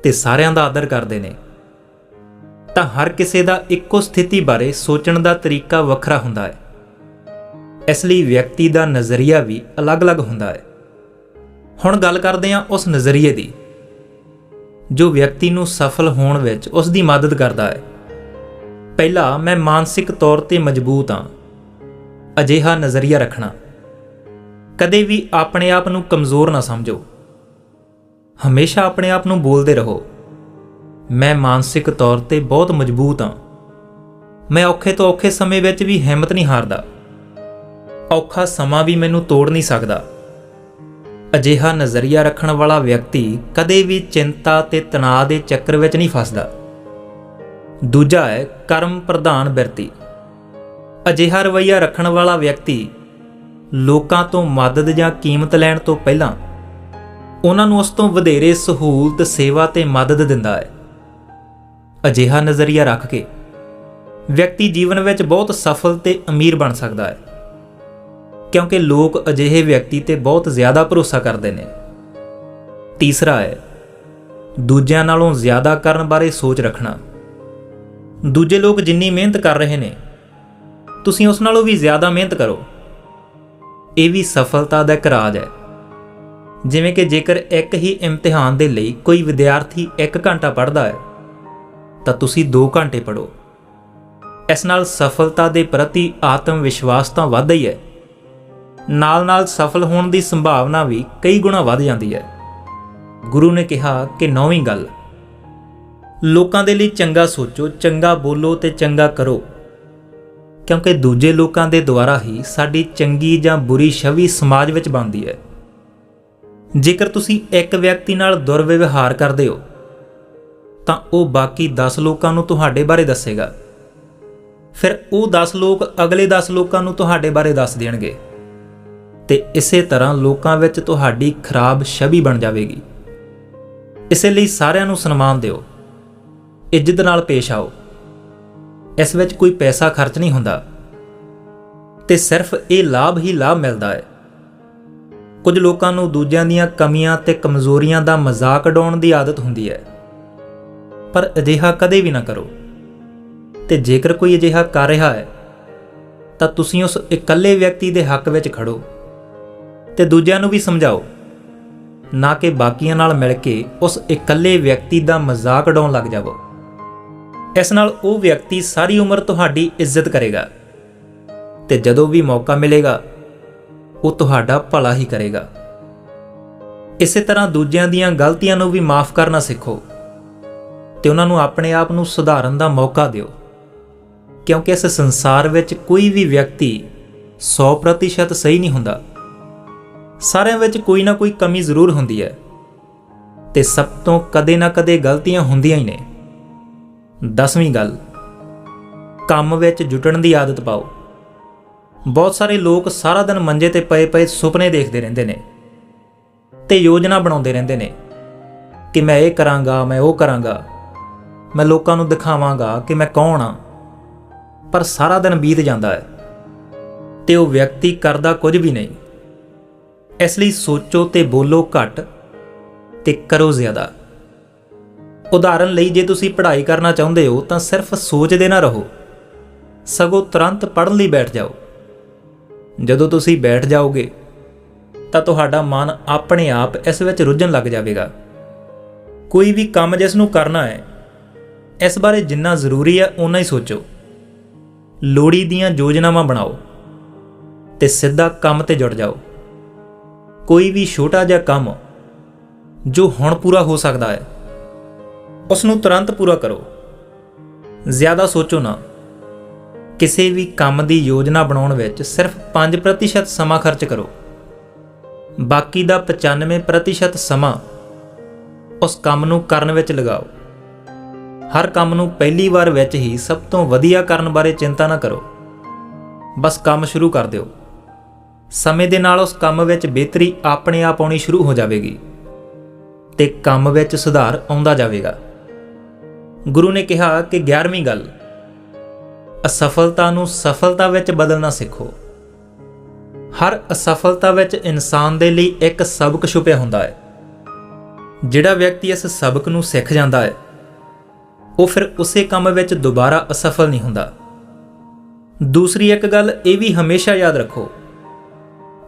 ਤੇ ਸਾਰਿਆਂ ਦਾ ਆਦਰ ਕਰਦੇ ਨੇ। ਤਾਂ ਹਰ ਕਿਸੇ ਦਾ ਇੱਕੋ ਸਥਿਤੀ ਬਾਰੇ ਸੋਚਣ ਦਾ ਤਰੀਕਾ ਵੱਖਰਾ ਹੁੰਦਾ ਹੈ। ਇਸ ਲਈ ਵਿਅਕਤੀ ਦਾ ਨਜ਼ਰੀਆ ਵੀ ਅਲੱਗ-ਅਲੱਗ ਹੁੰਦਾ ਹੈ। ਹੁਣ ਗੱਲ ਕਰਦੇ ਹਾਂ ਉਸ ਨਜ਼ਰੀਏ ਦੀ, ਜੋ ਵਿਅਕਤੀ ਨੂੰ ਸਫਲ ਹੋਣ ਵਿੱਚ ਉਸ ਦੀ ਮਦਦ ਕਰਦਾ ਹੈ। ਪਹਿਲਾ ਮੈਂ ਮਾਨਸਿਕ ਤੌਰ ਤੇ ਮਜ਼ਬੂਤ ਹਾਂ, ਅਜਿਹਾ ਨਜ਼ਰੀਆ ਰੱਖਣਾ। ਕਦੇ ਵੀ ਆਪਣੇ ਆਪ ਨੂੰ ਕਮਜ਼ੋਰ ਨਾ ਸਮਝੋ। ਹਮੇਸ਼ਾ ਆਪਣੇ ਆਪ ਨੂੰ ਬੋਲਦੇ ਰਹੋ। ਮੈਂ ਮਾਨਸਿਕ ਤੌਰ ਤੇ ਬਹੁਤ ਮਜ਼ਬੂਤ ਹਾਂ। ਮੈਂ ਔਖੇ ਤੋਂ ਔਖੇ ਸਮੇਂ ਵਿੱਚ ਵੀ ਹਿੰਮਤ ਨਹੀਂ ਹਾਰਦਾ। ਔਖਾ ਸਮਾਂ ਵੀ ਮੈਨੂੰ ਤੋੜ ਨਹੀਂ ਸਕਦਾ। ਅਜਿਹਾ ਨਜ਼ਰੀਆ ਰੱਖਣ ਵਾਲਾ ਵਿਅਕਤੀ ਕਦੇ ਵੀ ਚਿੰਤਾ ਤੇ ਤਣਾਅ ਦੇ ਚੱਕਰ ਵਿੱਚ ਨਹੀਂ ਫਸਦਾ। ਦੂਜਾ ਹੈ ਕਰਮ ਪ੍ਰਧਾਨ ਬਿਰਤੀ। ਅਜਿਹਾ ਰਵੱਈਆ ਰੱਖਣ ਵਾਲਾ ਵਿਅਕਤੀ ਲੋਕਾਂ ਤੋਂ ਮਦਦ ਜਾਂ ਕੀਮਤ ਲੈਣ ਤੋਂ ਪਹਿਲਾਂ ਉਹਨਾਂ ਨੂੰ ਉਸ ਤੋਂ ਵਧੇਰੇ ਸਹੂਲਤ, ਸੇਵਾ ਤੇ ਮਦਦ ਦਿੰਦਾ ਹੈ। ਅਜਿਹਾ ਨਜ਼ਰੀਆ ਰੱਖ ਕੇ ਵਿਅਕਤੀ ਜੀਵਨ ਵਿੱਚ ਬਹੁਤ ਸਫਲ ਤੇ ਅਮੀਰ ਬਣ ਸਕਦਾ ਹੈ। ਕਿਉਂਕਿ ਲੋਕ ਅਜਿਹੇ ਵਿਅਕਤੀ ਤੇ ਬਹੁਤ ਜ਼ਿਆਦਾ ਭਰੋਸਾ ਕਰਦੇ ਨੇ। ਤੀਸਰਾ ਹੈ, ਦੂਜਿਆਂ ਨਾਲੋਂ ਜ਼ਿਆਦਾ ਕਰਨ ਬਾਰੇ ਸੋਚ ਰੱਖਣਾ। ਦੂਜੇ ਲੋਕ ਜਿੰਨੀ ਮਿਹਨਤ ਕਰ ਰਹੇ ਨੇ, ਤੁਸੀਂ ਉਸ ਨਾਲੋਂ ਵੀ ਜ਼ਿਆਦਾ ਮਿਹਨਤ ਕਰੋ। ਇਹ ਵੀ ਸਫਲਤਾ ਦਾ ਇੱਕ ਰਾਜ ਹੈ। ਜਿਵੇਂ ਕਿ ਜੇਕਰ ਇੱਕ ਹੀ ਇਮਤਿਹਾਨ ਦੇ ਲਈ ਕੋਈ ਵਿਦਿਆਰਥੀ 1 ਘੰਟਾ ਪੜ੍ਹਦਾ ਹੈ, ਤਾਂ ਤੁਸੀਂ 2 ਘੰਟੇ ਪੜ੍ਹੋ। ਇਸ ਨਾਲ ਸਫਲਤਾ ਦੇ ਪ੍ਰਤੀ ਆਤਮ ਵਿਸ਼ਵਾਸ ਤਾਂ ਵੱਧਦਾ ਹੀ ਹੈ। ਨਾਲ-ਨਾਲ ਸਫਲ ਹੋਣ ਦੀ ਸੰਭਾਵਨਾ ਵੀ ਕਈ ਗੁਣਾ ਵੱਧ ਜਾਂਦੀ ਹੈ। ਗੁਰੂ ਨੇ ਕਿਹਾ ਕਿ ਨੌਵੀਂ ਗੱਲ, ਲੋਕਾਂ ਦੇ ਲਈ ਚੰਗਾ ਸੋਚੋ, ਚੰਗਾ ਬੋਲੋ ਤੇ ਚੰਗਾ ਕਰੋ। ਕਿਉਂਕਿ ਦੂਜੇ ਲੋਕਾਂ ਦੇ ਦੁਆਰਾ ਹੀ ਸਾਡੀ ਚੰਗੀ ਜਾਂ ਬੁਰੀ ਛਵੀ ਸਮਾਜ ਵਿੱਚ ਬਣਦੀ ਹੈ। ਜੇਕਰ ਤੁਸੀਂ ਇੱਕ ਵਿਅਕਤੀ ਨਾਲ ਦੁਰਵਿਵਹਾਰ ਕਰਦੇ ਹੋ, ਤਾਂ ਉਹ ਬਾਕੀ 10 ਲੋਕਾਂ ਨੂੰ ਤੁਹਾਡੇ ਬਾਰੇ ਦੱਸੇਗਾ। ਫਿਰ ਉਹ 10 ਲੋਕ ਅਗਲੇ 10 ਲੋਕਾਂ ਨੂੰ ਤੁਹਾਡੇ ਬਾਰੇ ਦੱਸ ਦੇਣਗੇ। ਤੇ ਇਸੇ ਤਰ੍ਹਾਂ ਲੋਕਾਂ ਵਿੱਚ ਤੁਹਾਡੀ ਖਰਾਬ ਛਵੀ ਬਣ ਜਾਵੇਗੀ। ਇਸੇ ਲਈ ਸਾਰਿਆਂ ਨੂੰ ਸਨਮਾਨ ਦਿਓ। ਇੱਜ਼ਤ ਨਾਲ ਪੇਸ਼ ਆਓ। ਇਸ ਵਿੱਚ ਕੋਈ ਪੈਸਾ ਖਰਚ ਨਹੀਂ ਹੁੰਦਾ। ਤੇ ਸਿਰਫ ਇਹ ਲਾਭ ਹੀ ਲਾਭ ਮਿਲਦਾ ਹੈ। ਕੁਝ ਲੋਕਾਂ ਨੂੰ ਦੂਜਿਆਂ ਦੀਆਂ ਕਮੀਆਂ ਤੇ ਕਮਜ਼ੋਰੀਆਂ ਦਾ ਮਜ਼ਾਕ ਉਡਾਉਣ ਦੀ ਆਦਤ ਹੁੰਦੀ ਹੈ। ਪਰ ਅਜਿਹਾ ਕਦੇ ਵੀ ਨਾ ਕਰੋ। ਤੇ ਜੇਕਰ ਕੋਈ ਅਜਿਹਾ ਕਰ ਰਿਹਾ ਹੈ, ਤਾਂ ਤੁਸੀਂ ਉਸ ਇਕੱਲੇ ਵਿਅਕਤੀ ਦੇ ਹੱਕ ਵਿੱਚ ਖੜੋ। ਤੇ ਦੂਜਿਆਂ ਨੂੰ ਵੀ ਸਮਝਾਓ। ਨਾ ਕਿ ਬਾਕੀਆਂ ਨਾਲ ਮਿਲ ਕੇ ਉਸ ਇਕੱਲੇ ਵਿਅਕਤੀ ਦਾ ਮਜ਼ਾਕ ਉਡਾਉਣ ਲੱਗ ਜਾਵੋ। ਇਸ ਨਾਲ ਉਹ ਵਿਅਕਤੀ ਸਾਰੀ ਉਮਰ ਤੁਹਾਡੀ ਇੱਜ਼ਤ ਕਰੇਗਾ ਤੇ ਜਦੋਂ ਵੀ ਮੌਕਾ ਮਿਲੇਗਾ, ਉਹ ਤੁਹਾਡਾ ਭਲਾ ਹੀ ਕਰੇਗਾ। ਇਸੇ ਤਰ੍ਹਾਂ ਦੂਜਿਆਂ ਦੀਆਂ ਗਲਤੀਆਂ ਨੂੰ ਵੀ ਮਾਫ ਕਰਨਾ ਸਿੱਖੋ ਤੇ ਉਹਨਾਂ ਨੂੰ ਆਪਣੇ ਆਪ ਨੂੰ ਸੁਧਾਰਨ ਦਾ ਮੌਕਾ ਦਿਓ। ਕਿਉਂਕਿ ਇਸ ਸੰਸਾਰ ਵਿੱਚ ਕੋਈ ਵੀ ਵਿਅਕਤੀ 100% ਸਹੀ ਨਹੀਂ ਹੁੰਦਾ। ਸਾਰਿਆਂ ਵਿੱਚ ਕੋਈ ਨਾ ਕੋਈ ਕਮੀ ਜ਼ਰੂਰ ਹੁੰਦੀ ਹੈ। ਤੇ ਸਭ ਤੋਂ ਕਦੇ ਨਾ ਕਦੇ ਗਲਤੀਆਂ ਹੁੰਦੀਆਂ ਹੀ ਨੇ। ਦਸਵੀਂ ਗੱਲ, ਕੰਮ ਵਿੱਚ ਜੁਟਣ ਦੀ ਆਦਤ ਪਾਓ। ਬਹੁਤ ਸਾਰੇ ਲੋਕ ਸਾਰਾ ਦਿਨ ਮੰਜੇ ਤੇ ਪਏ ਪਏ ਸੁਪਨੇ ਦੇਖਦੇ ਰਹਿੰਦੇ ਨੇ ਤੇ ਯੋਜਨਾ ਬਣਾਉਂਦੇ ਰਹਿੰਦੇ ਨੇ ਕਿ ਮੈਂ ਇਹ ਕਰਾਂਗਾ, ਮੈਂ ਉਹ ਕਰਾਂਗਾ, ਮੈਂ ਲੋਕਾਂ ਨੂੰ ਦਿਖਾਵਾਂਗਾ ਕਿ ਮੈਂ ਕੌਣ ਆ ਪਰ ਸਾਰਾ ਦਿਨ ਬੀਤ ਜਾਂਦਾ ਹੈ ਤੇ ਉਹ ਵਿਅਕਤੀ ਕਰਦਾ ਕੁਝ ਵੀ ਨਹੀਂ। ਇਸ ਲਈ ਸੋਚੋ ਤੇ ਬੋਲੋ ਘੱਟ ਤੇ ਕਰੋ ਜ਼ਿਆਦਾ। ਉਦਾਹਰਨ ਲਈ, ਜੇ ਤੁਸੀਂ ਪੜ੍ਹਾਈ ਕਰਨਾ ਚਾਹੁੰਦੇ ਹੋ, ਤਾਂ ਸਿਰਫ ਸੋਚਦੇ ਨਾ ਰਹੋ। ਸਗੋਂ ਤੁਰੰਤ ਪੜ੍ਹਨ ਲਈ ਬੈਠ ਜਾਓ। ਜਦੋਂ ਤੁਸੀਂ ਬੈਠ ਜਾਓਗੇ, ਤਾਂ ਤੁਹਾਡਾ ਮਨ ਆਪਣੇ ਆਪ ਇਸ ਵਿੱਚ ਰੁੱਝਣ ਲੱਗ ਜਾਵੇਗਾ। ਕੋਈ ਵੀ ਕੰਮ ਜਿਸ ਨੂੰ ਕਰਨਾ ਹੈ, ਇਸ ਬਾਰੇ ਜਿੰਨਾ ਜ਼ਰੂਰੀ ਹੈ ਉਨਾ ਹੀ ਸੋਚੋ। ਲੋੜੀ ਦੀਆਂ ਯੋਜਨਾਵਾਂ ਬਣਾਓ ਤੇ ਸਿੱਧਾ ਕੰਮ ਤੇ ਜੁੜ ਜਾਓ। ਕੋਈ ਵੀ ਛੋਟਾ ਜਿਹਾ ਕੰਮ ਜੋ ਹੁਣ ਪੂਰਾ ਹੋ ਸਕਦਾ ਹੈ ਉਸ ਨੂੰ ਤੁਰੰਤ ਪੂਰਾ ਕਰੋ। ਜ਼ਿਆਦਾ ਸੋਚੋ ਨਾ, ਕਿਸੇ ਵੀ ਕੰਮ ਦੀ ਯੋਜਨਾ ਬਣਾਉਣ ਵਿੱਚ ਸਿਰਫ 5% ਸਮਾਂ ਖਰਚ ਕਰੋ। ਬਾਕੀ ਦਾ 95% ਸਮਾਂ ਉਸ ਕੰਮ ਨੂੰ ਕਰਨ ਵਿੱਚ ਲਗਾਓ। ਹਰ ਕੰਮ ਨੂੰ ਪਹਿਲੀ ਵਾਰ ਵਿੱਚ ਹੀ ਸਭ ਤੋਂ ਵਧੀਆ ਕਰਨ ਬਾਰੇ ਚਿੰਤਾ ਨਾ ਕਰੋ। ਬਸ ਕੰਮ ਸ਼ੁਰੂ ਕਰ ਦਿਓ। ਸਮੇਂ ਦੇ ਨਾਲ ਉਸ ਕੰਮ ਵਿੱਚ ਬਿਹਤਰੀ ਆਪਣੇ ਆਪ ਆਉਣੀ ਸ਼ੁਰੂ ਹੋ ਜਾਵੇਗੀ ਤੇ ਕੰਮ ਵਿੱਚ ਸੁਧਾਰ ਆਉਂਦਾ ਜਾਵੇਗਾ। ਗੁਰੂ ਨੇ ਕਿਹਾ ਕਿ 11ਵੀਂ ਗੱਲ, ਅਸਫਲਤਾ ਨੂੰ ਸਫਲਤਾ ਵਿੱਚ ਬਦਲਣਾ ਸਿੱਖੋ। ਹਰ ਅਸਫਲਤਾ ਵਿੱਚ ਇਨਸਾਨ ਦੇ ਲਈ ਇੱਕ ਸਬਕ ਛੁਪਿਆ ਹੁੰਦਾ ਹੈ। ਜਿਹੜਾ ਵਿਅਕਤੀ ਇਸ ਸਬਕ ਨੂੰ ਸਿੱਖ ਜਾਂਦਾ ਹੈ, ਉਹ ਫਿਰ ਉਸੇ ਕੰਮ ਵਿੱਚ ਦੁਬਾਰਾ ਅਸਫਲ ਨਹੀਂ ਹੁੰਦਾ। ਦੂਸਰੀ ਇੱਕ ਗੱਲ ਇਹ ਵੀ ਹਮੇਸ਼ਾ ਯਾਦ ਰੱਖੋ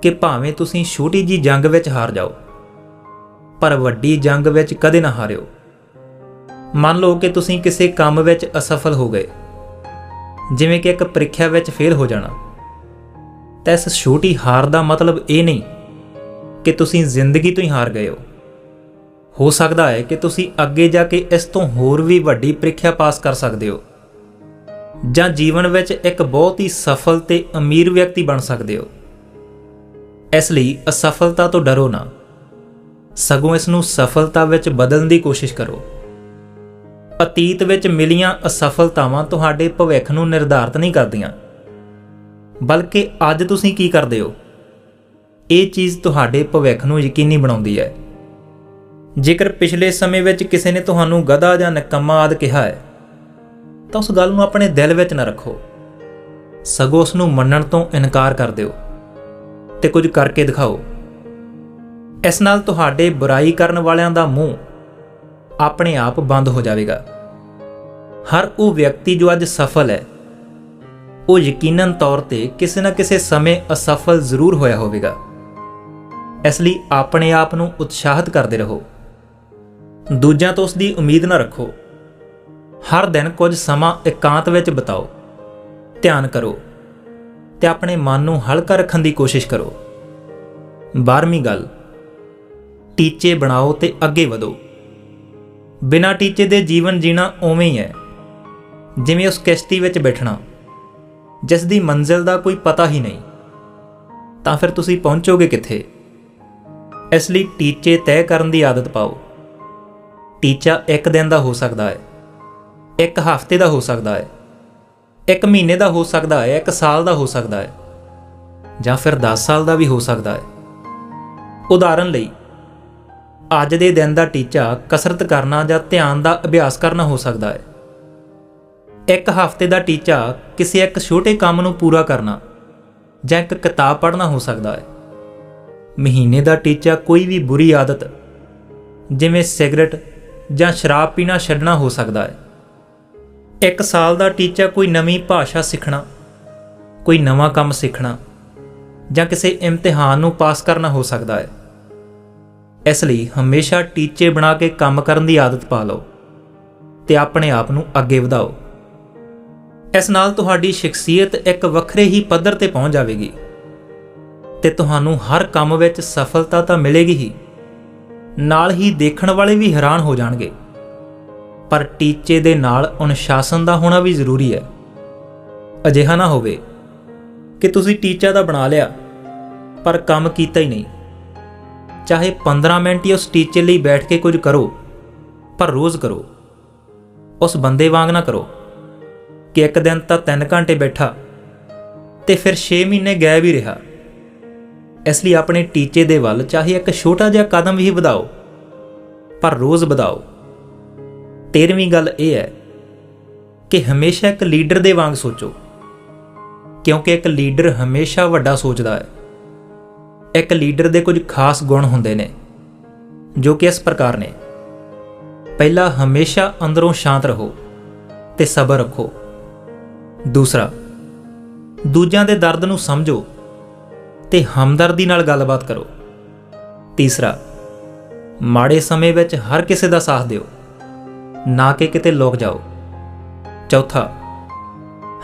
ਕਿ ਭਾਵੇਂ ਤੁਸੀਂ ਛੋਟੀ ਜੀ ਜੰਗ ਵਿੱਚ ਹਾਰ ਜਾਓ, ਪਰ ਵੱਡੀ ਜੰਗ ਵਿੱਚ ਕਦੇ ਨਾ ਹਾਰਿਓ। ਮੰਨ ਲਓ ਕਿ ਤੁਸੀਂ ਕਿਸੇ ਕੰਮ ਵਿੱਚ ਅਸਫਲ ਹੋ ਗਏ, ਜਿਵੇਂ ਕਿ ਇੱਕ ਪ੍ਰੀਖਿਆ ਵਿੱਚ ਫੇਲ ਹੋ ਜਾਣਾ। ਤਾਂ ਇਸ ਛੋਟੀ ਹਾਰ ਦਾ ਮਤਲਬ ਇਹ ਨਹੀਂ ਕਿ ਤੁਸੀਂ ਜ਼ਿੰਦਗੀ ਤੋਂ ਹੀ ਹਾਰ ਗਏ ਹੋ। ਹੋ ਸਕਦਾ ਹੈ ਕਿ ਤੁਸੀਂ ਅੱਗੇ ਜਾ ਕੇ ਇਸ ਤੋਂ ਹੋਰ ਵੀ ਵੱਡੀ ਪ੍ਰੀਖਿਆ ਪਾਸ ਕਰ ਸਕਦੇ ਹੋ, ਜਾਂ ਜੀਵਨ ਵਿੱਚ ਇੱਕ ਬਹੁਤ ਹੀ ਸਫਲ ਤੇ ਅਮੀਰ ਵਿਅਕਤੀ ਬਣ ਸਕਦੇ ਹੋ। ਇਸ ਲਈ ਅਸਫਲਤਾ ਤੋਂ ਡਰੋ ਨਾ। ਸਗੋਂ ਇਸ ਨੂੰ ਸਫਲਤਾ ਵਿੱਚ ਬਦਲਣ ਦੀ ਕੋਸ਼ਿਸ਼ ਕਰੋ। ਅਤੀਤ ਵਿੱਚ ਮਿਲੀਆਂ ਅਸਫਲਤਾਵਾਂ ਤੁਹਾਡੇ ਭਵਿੱਖ ਨੂੰ ਨਿਰਧਾਰਤ ਨਹੀਂ ਕਰਦੀਆਂ। ਬਲਕਿ ਅੱਜ ਤੁਸੀਂ ਕੀ ਕਰਦੇ ਹੋ? ਇਹ ਚੀਜ਼ ਤੁਹਾਡੇ ਭਵਿੱਖ ਨੂੰ ਯਕੀਨੀ ਬਣਾਉਂਦੀ ਹੈ। ਜੇਕਰ ਪਿਛਲੇ ਸਮੇਂ ਵਿੱਚ ਕਿਸੇ ਨੇ ਤੁਹਾਨੂੰ ਗਧਾ ਜਾਂ ਨਕਮਾ ਆਦ ਕਿਹਾ ਹੈ, ਤਾਂ ਉਸ ਗੱਲ ਨੂੰ ਆਪਣੇ ਦਿਲ ਵਿੱਚ ਨਾ ਰੱਖੋ। ਸਗੋਂ ਉਸ ਨੂੰ ਮੰਨਣ ਤੋਂ ਇਨਕਾਰ ਕਰ ਦਿਓ। ਤੇ ਕੁਝ ਕਰਕੇ ਦਿਖਾਓ। ਇਸ ਨਾਲ ਤੁਹਾਡੇ ਬੁਰਾਈ ਕਰਨ ਵਾਲਿਆਂ ਦਾ ਮੂੰਹ ਆਪਣੇ ਆਪ ਬੰਦ ਹੋ ਜਾਵੇਗਾ। ਹਰ ਉਹ ਵਿਅਕਤੀ ਜੋ ਅੱਜ ਸਫਲ ਹੈ, ਉਹ ਯਕੀਨਨ ਤੌਰ ਤੇ ਕਿਸੇ ਨਾ ਕਿਸੇ ਸਮੇਂ ਅਸਫਲ ਜ਼ਰੂਰ ਹੋਇਆ ਹੋਵੇਗਾ। ਇਸ ਲਈ ਆਪਣੇ ਆਪ ਨੂੰ ਉਤਸ਼ਾਹਿਤ ਕਰਦੇ ਰਹੋ। ਦੂਜਿਆਂ ਤੋਂ ਉਸ ਦੀ ਉਮੀਦ ਨਾ ਰੱਖੋ। ਹਰ ਦਿਨ ਕੁਝ ਸਮਾਂ ਇਕਾਂਤ ਵਿੱਚ ਬਿਤਾਓ। ਧਿਆਨ ਕਰੋ। ਤੇ ਆਪਣੇ ਮਨ ਨੂੰ ਹਲਕਾ ਰੱਖਣ ਦੀ ਕੋਸ਼ਿਸ਼ ਕਰੋ। 12ਵੀਂ ਗੱਲ, ਟੀਚੇ ਬਣਾਓ ਤੇ ਅੱਗੇ ਵਧੋ। ਬਿਨਾਂ ਟੀਚੇ ਦੇ ਜੀਵਨ ਜੀਣਾ ਉਵੇਂ ਹੀ ਹੈ। ਜਿਵੇਂ ਉਸ ਕਿਸ਼ਤੀ ਵਿੱਚ ਬੈਠਣਾ, ਜਿਸ ਦੀ ਮੰਜ਼ਿਲ ਦਾ ਕੋਈ ਪਤਾ ਹੀ ਨਹੀਂ। ਤਾਂ ਫਿਰ ਤੁਸੀਂ ਪਹੁੰਚੋਗੇ ਕਿੱਥੇ? ਇਸ ਲਈ ਟੀਚੇ ਤੈਅ ਕਰਨ ਦੀ ਆਦਤ ਪਾਓ। ਟੀਚਾ ਇੱਕ ਦਿਨ ਦਾ ਹੋ ਸਕਦਾ ਹੈ, ਇੱਕ ਹਫ਼ਤੇ ਦਾ ਹੋ ਸਕਦਾ ਹੈ। ਇੱਕ ਮਹੀਨੇ ਦਾ ਹੋ ਸਕਦਾ ਹੈ, ਇੱਕ ਸਾਲ ਦਾ ਹੋ ਸਕਦਾ ਹੈ, ਜਾਂ ਫਿਰ 10 ਸਾਲ ਦਾ ਵੀ ਹੋ ਸਕਦਾ ਹੈ। ਉਦਾਹਰਨ ਲਈ, ਅੱਜ ਦੇ ਦਿਨ ਦਾ ਟੀਚਾ ਕਸਰਤ ਕਰਨਾ ਜਾਂ ਧਿਆਨ ਦਾ ਅਭਿਆਸ ਕਰਨਾ ਹੋ ਸਕਦਾ ਹੈ। ਇੱਕ ਹਫ਼ਤੇ ਦਾ ਟੀਚਾ ਕਿਸੇ ਇੱਕ ਛੋਟੇ ਕੰਮ ਨੂੰ ਪੂਰਾ ਕਰਨਾ ਜਾਂ ਇੱਕ ਕਿਤਾਬ ਪੜ੍ਹਨਾ ਹੋ ਸਕਦਾ ਹੈ। ਮਹੀਨੇ ਦਾ ਟੀਚਾ ਕੋਈ ਵੀ ਬੁਰੀ ਆਦਤ, ਜਿਵੇਂ ਸਿਗਰਟ ਜਾਂ ਸ਼ਰਾਬ ਪੀਣਾ ਛੱਡਣਾ ਹੋ ਸਕਦਾ ਹੈ। ਇੱਕ ਸਾਲ ਦਾ ਟੀਚਾ ਕੋਈ ਨਵੀਂ ਭਾਸ਼ਾ ਸਿੱਖਣਾ, ਕੋਈ ਨਵਾਂ ਕੰਮ ਸਿੱਖਣਾ ਜਾਂ ਕਿਸੇ ਇਮਤਿਹਾਨ ਨੂੰ ਪਾਸ ਕਰਨਾ ਹੋ ਸਕਦਾ ਹੈ। ਇਸ ਲਈ ਹਮੇਸ਼ਾ ਟੀਚੇ ਬਣਾ ਕੇ ਕੰਮ ਕਰਨ ਦੀ ਆਦਤ ਪਾ ਲਓ ਤੇ ਆਪਣੇ ਆਪ ਨੂੰ ਅੱਗੇ ਵਧਾਓ। ਇਸ ਨਾਲ ਤੁਹਾਡੀ ਸ਼ਖਸੀਅਤ ਇੱਕ ਵੱਖਰੇ ਹੀ ਪੱਧਰ ਤੇ ਪਹੁੰਚ ਜਾਵੇਗੀ ਤੇ ਤੁਹਾਨੂੰ ਹਰ ਕੰਮ ਵਿੱਚ ਸਫਲਤਾ ਤਾਂ ਮਿਲੇਗੀ ਹੀ। ਨਾਲ ਹੀ ਦੇਖਣ ਵਾਲੇ ਵੀ ਹੈਰਾਨ ਹੋ ਜਾਣਗੇ। ਪਰ ਟੀਚੇ ਦੇ ਨਾਲ ਅਨੁਸ਼ਾਸਨ ਦਾ ਹੋਣਾ ਵੀ ਜ਼ਰੂਰੀ ਹੈ। ਅਜਿਹਾ ਨਾ ਹੋਵੇ ਕਿ ਤੁਸੀਂ ਟੀਚਾ ਦਾ ਬਣਾ ਲਿਆ, ਪਰ ਕੰਮ ਕੀਤਾ ਹੀ ਨਹੀਂ। ਚਾਹੇ 15 ਮਿੰਟ ਹੀ ਉਸ ਟੀਚੇ ਲਈ ਬੈਠ ਕੇ ਕੁਝ ਕਰੋ, ਪਰ ਰੋਜ਼ ਕਰੋ। ਉਸ ਬੰਦੇ ਵਾਂਗ ਨਾ ਕਰੋ ਕਿ ਇੱਕ ਦਿਨ ਤਾਂ 3 ਘੰਟੇ ਬੈਠਾ ਤੇ ਫਿਰ 6 ਮਹੀਨੇ ਗਾਇਬ ਹੀ ਰਿਹਾ। ਇਸ ਲਈ ਆਪਣੇ ਟੀਚੇ ਦੇ ਵੱਲ ਚਾਹੇ ਇੱਕ ਛੋਟਾ ਜਿਹਾ ਕਦਮ ਵੀ ਵਧਾਓ, ਪਰ ਰੋਜ਼ ਵਧਾਓ। 13ਵੀਂ ਗੱਲ ਇਹ ਹੈ ਕਿ ਹਮੇਸ਼ਾ ਇੱਕ ਲੀਡਰ ਦੇ ਵਾਂਗ ਸੋਚੋ, ਕਿਉਂਕਿ ਇੱਕ ਲੀਡਰ ਹਮੇਸ਼ਾ ਵੱਡਾ ਸੋਚਦਾ ਹੈ। ਇੱਕ ਲੀਡਰ ਦੇ ਕੁਝ ਖਾਸ ਗੁਣ ਹੁੰਦੇ ਨੇ, ਜੋ ਕਿ ਇਸ ਪ੍ਰਕਾਰ ਨੇ। ਪਹਿਲਾ, ਹਮੇਸ਼ਾ ਅੰਦਰੋਂ ਸ਼ਾਂਤ ਰਹੋ ਤੇ ਸਬਰ ਰੱਖੋ। ਦੂਸਰਾ, ਦੂਜਿਆਂ ਦੇ ਦਰਦ ਨੂੰ ਸਮਝੋ ਤੇ ਹਮਦਰਦੀ ਨਾਲ ਗੱਲਬਾਤ ਕਰੋ। ਤੀਸਰਾ, ਮਾੜੇ ਸਮੇਂ ਵਿੱਚ ਹਰ ਕਿਸੇ ਦਾ ਸਾਥ ਦਿਓ। ਨਾ ਕਿ ਕਿਤੇ ਲੁਕ ਜਾਓ। ਚੌਥਾ,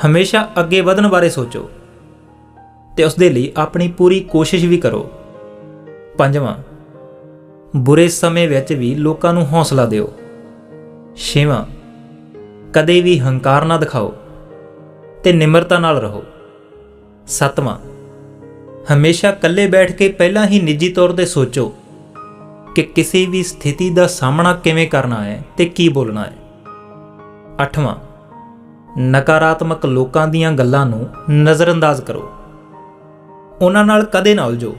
ਹਮੇਸ਼ਾ ਅੱਗੇ ਵਧਣ ਬਾਰੇ ਸੋਚੋ ਤੇ ਉਸ ਦੇ ਲਈ ਆਪਣੀ ਪੂਰੀ ਕੋਸ਼ਿਸ਼ ਵੀ ਕਰੋ। ਪੰਜਵਾਂ, ਬੁਰੇ ਸਮੇਂ ਵਿੱਚ ਵੀ ਲੋਕਾਂ ਨੂੰ ਹੌਸਲਾ ਦਿਓ। ਛੇਵਾਂ, ਕਦੇ ਵੀ ਹੰਕਾਰ ਨਾ ਦਿਖਾਓ ਤੇ ਨਿਮਰਤਾ ਨਾਲ ਰਹੋ। ਸੱਤਵਾਂ, ਹਮੇਸ਼ਾ ਇਕੱਲੇ ਬੈਠ ਕੇ ਪਹਿਲਾਂ ਹੀ ਨਿੱਜੀ ਤੌਰ ਤੇ ਸੋਚੋ ਕਿ ਕਿਸੇ ਵੀ ਸਥਿਤੀ ਦਾ ਸਾਹਮਣਾ ਕਿਵੇਂ ਕਰਨਾ ਹੈ ਤੇ ਕੀ ਬੋਲਣਾ ਹੈ। ਅੱਠਵਾਂ, ਨਕਾਰਾਤਮਕ ਲੋਕਾਂ ਦੀਆਂ ਗੱਲਾਂ ਨੂੰ ਨਜ਼ਰਅੰਦਾਜ਼ ਕਰੋ। ਉਹਨਾਂ ਨਾਲ ਕਦੇ ਨਾ ਉਲਝੋ।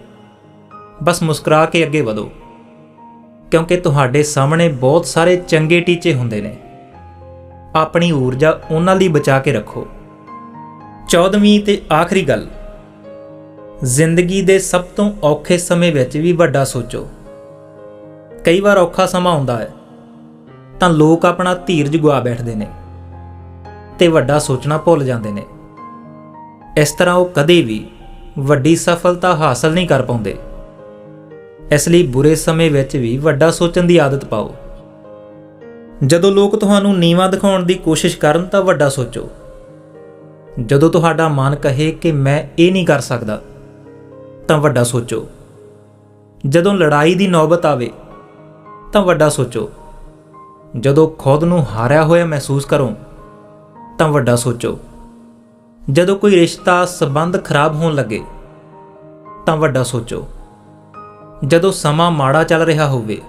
ਬਸ ਮੁਸਕਰਾ ਕੇ ਅੱਗੇ ਵਧੋ। ਕਿਉਂਕਿ ਤੁਹਾਡੇ ਸਾਹਮਣੇ ਬਹੁਤ ਸਾਰੇ ਚੰਗੇ ਟੀਚੇ ਹੁੰਦੇ ਨੇ। ਆਪਣੀ ਊਰਜਾ ਉਹਨਾਂ ਲਈ ਬਚਾ ਕੇ ਰੱਖੋ। 14ਵੀਂ ਤੇ ਆਖਰੀ ਗੱਲ, ਜ਼ਿੰਦਗੀ ਦੇ ਸਭ ਤੋਂ ਔਖੇ ਸਮੇਂ ਵਿੱਚ ਵੀ ਵੱਡਾ ਸੋਚੋ। ਕਈ ਵਾਰ ਔਖਾ ਸਮਾਂ ਆਉਂਦਾ ਹੈ, ਤਾਂ ਲੋਕ ਆਪਣਾ ਧੀਰਜ ਗੁਆ ਬੈਠਦੇ ਨੇ ਤੇ ਵੱਡਾ ਸੋਚਣਾ ਭੁੱਲ ਜਾਂਦੇ ਨੇ। ਇਸ ਤਰ੍ਹਾਂ ਉਹ ਕਦੇ ਵੀ ਵੱਡੀ ਸਫਲਤਾ ਹਾਸਲ ਨਹੀਂ ਕਰ ਪਾਉਂਦੇ। ਇਸ ਲਈ ਬੁਰੇ ਸਮੇਂ ਵਿੱਚ ਵੀ ਵੱਡਾ ਸੋਚਣ ਦੀ ਆਦਤ ਪਾਓ। ਜਦੋਂ ਲੋਕ ਤੁਹਾਨੂੰ ਨੀਵਾ ਦਿਖਾਉਣ ਦੀ ਕੋਸ਼ਿਸ਼ ਕਰਨ ਤਾਂ ਵੱਡਾ ਸੋਚੋ। ਜਦੋਂ ਤੁਹਾਡਾ ਮਨ ਕਹੇ ਕਿ ਮੈਂ ਇਹ ਨਹੀਂ ਕਰ ਸਕਦਾ, ਤਾਂ ਵੱਡਾ ਸੋਚੋ। ਜਦੋਂ ਲੜਾਈ ਦੀ ਨੌਬਤ ਆਵੇ ਤਾਂ ਵੱਡਾ ਸੋਚੋ। ਜਦੋਂ ਖੁਦ ਨੂੰ ਹਾਰਿਆ ਹੋਇਆ ਮਹਿਸੂਸ ਕਰੋ, ਤਾਂ ਵੱਡਾ ਸੋਚੋ। ਜਦੋਂ ਕੋਈ ਰਿਸ਼ਤਾ ਸਬੰਧ ਖਰਾਬ ਹੋਣ ਲੱਗੇ, ਤਾਂ ਵੱਡਾ ਸੋਚੋ। ਜਦੋਂ ਸਮਾਂ ਮਾੜਾ ਚੱਲ ਰਿਹਾ ਹੋਵੇ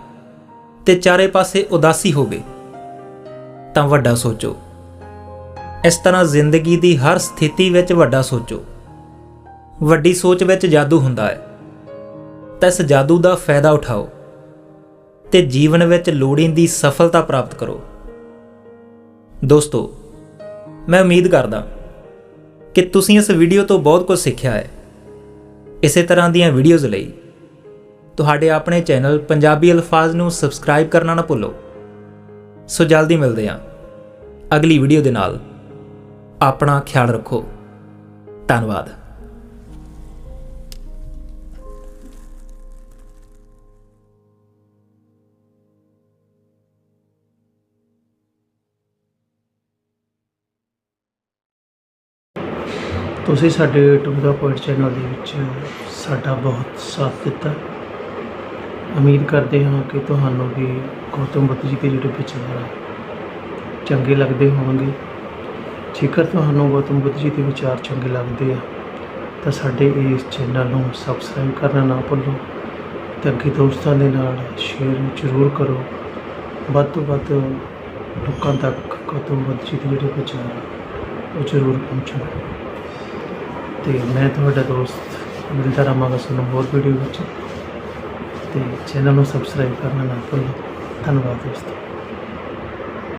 ਤੇ ਚਾਰੇ ਪਾਸੇ ਉਦਾਸੀ ਹੋਵੇ, ਤਾਂ ਵੱਡਾ ਸੋਚੋ। ਇਸ ਤਰ੍ਹਾਂ ਜ਼ਿੰਦਗੀ ਦੀ ਹਰ ਸਥਿਤੀ ਵਿੱਚ ਵੱਡਾ ਸੋਚੋ। ਵੱਡੀ ਸੋਚ ਵਿੱਚ ਜਾਦੂ ਹੁੰਦਾ ਹੈ। ਤਾਂ ਇਸ ਜਾਦੂ ਦਾ ਫਾਇਦਾ ਉਠਾਓ। ਤੇ ਜੀਵਨ ਵਿੱਚ ਲੋੜੀਂਦੀ ਸਫਲਤਾ ਪ੍ਰਾਪਤ ਕਰੋ। ਦੋਸਤੋ, ਮੈਂ ਉਮੀਦ ਕਰਦਾ ਕਿ ਤੁਸੀਂ ਇਸ ਵੀਡੀਓ ਤੋਂ ਬਹੁਤ ਕੁਝ ਸਿੱਖਿਆ ਹੈ। ਇਸੇ ਤਰ੍ਹਾਂ ਦੀਆਂ ਵੀਡੀਓਜ਼ ਲਈ ਤੁਹਾਡੇ ਆਪਣੇ ਚੈਨਲ ਪੰਜਾਬੀ ਅਲਫਾਜ਼ ਨੂੰ ਸਬਸਕ੍ਰਾਈਬ ਕਰਨਾ ਨਾ ਭੁੱਲੋ। ਸੋ ਜਲਦੀ ਮਿਲਦੇ ਹਾਂ ਅਗਲੀ ਵੀਡੀਓ ਦੇ ਨਾਲ। ਆਪਣਾ ਖਿਆਲ ਰੱਖੋ। ਧੰਨਵਾਦ। ਤੁਸੀਂ ਸਾਡੇ ਟੂ ਦਾ ਪੁਆਇੰਟ ਚੈਨਲ ਦੇ ਵਿੱਚ ਸਾਡਾ ਬਹੁਤ ਸਾਥ ਦਿੱਤਾ। ਉਮੀਦ ਕਰਦੇ ਹਾਂ ਕਿ ਤੁਹਾਨੂੰ ਵੀ ਗੌਤਮ ਬੁੱਧ ਜੀ ਦੇ ਜਿਹੜੇ ਵਿਚਾਰ ਆ ਚੰਗੇ ਲੱਗਦੇ ਹੋਣਗੇ। ਜੇਕਰ ਤੁਹਾਨੂੰ ਗੌਤਮ ਬੁੱਧ ਜੀ ਦੇ ਵਿਚਾਰ ਚੰਗੇ ਲੱਗਦੇ ਆ, ਤਾਂ ਸਾਡੇ ਇਸ ਚੈਨਲ ਨੂੰ ਸਬਸਕ੍ਰਾਈਬ ਕਰਨਾ ਨਾ ਭੁੱਲੋ ਤੇ ਅੱਗੇ ਦੋਸਤਾਂ ਦੇ ਨਾਲ ਸ਼ੇਅਰ ਜ਼ਰੂਰ ਕਰੋ। ਵੱਧ ਤੋਂ ਵੱਧ ਲੋਕਾਂ ਤੱਕ ਗੌਤਮ ਬੁੱਧ ਜੀ ਦੇ ਜਿਹੜੇ ਵਿਚਾਰ ਉਹ ਜ਼ਰੂਰ ਪਹੁੰਚਣ। ਤੇ ਮੈਂ ਤੁਹਾਡਾ ਦੋਸਤ ਮਿਲਦਾ ਰਹਾਂਗਾ ਤੁਹਾਨੂੰ ਹੋਰ ਵੀਡੀਓ ਵਿੱਚ ਤੇ ਚੈਨਲ ਨੂੰ ਸਬਸਕ੍ਰਾਈਬ ਕਰਨਾ ਨਾ ਭੁੱਲੋ ਧੰਨਵਾਦ ਦੋਸਤੋ।